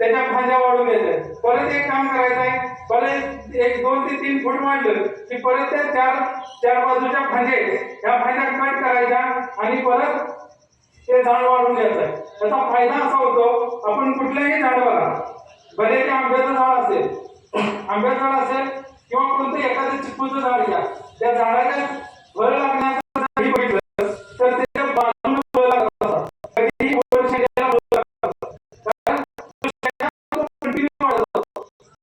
त्याच्या फांद्या वाढून द्यायचं परत एक काम करायचं आहे. परत एक दोन ते तीन फूट मांडलं की परत त्या चार चार बाजूच्या फांद्या आहेत त्या फांद्या कट करायच्या आणि परत ते झाड वाढून घ्यायचं आहे. त्याचा फायदा असा होतो आपण कुठलंही झाड बघा. भले ते आंब्याचं झाड असेल आंब्याचं झाड असेल किंवा कोणतं एखादं चिकूचं झाड घ्या. त्या झाडाच्या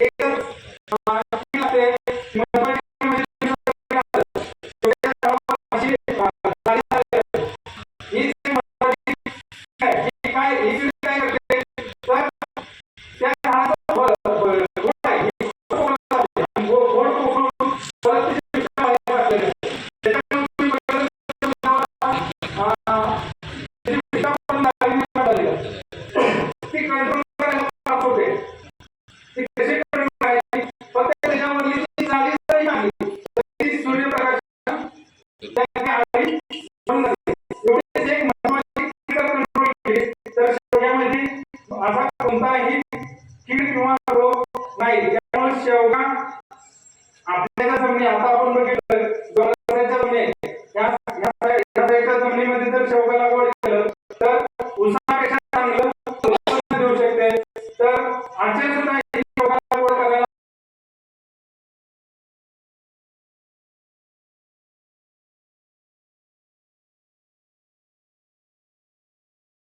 एकदम असा कोणताही कीड किंवा रोग नाही त्यामुळे शेवगा आपल्याला जमिनी आता आपण बघितलं जमिनीमध्ये जर शेवगा लागवड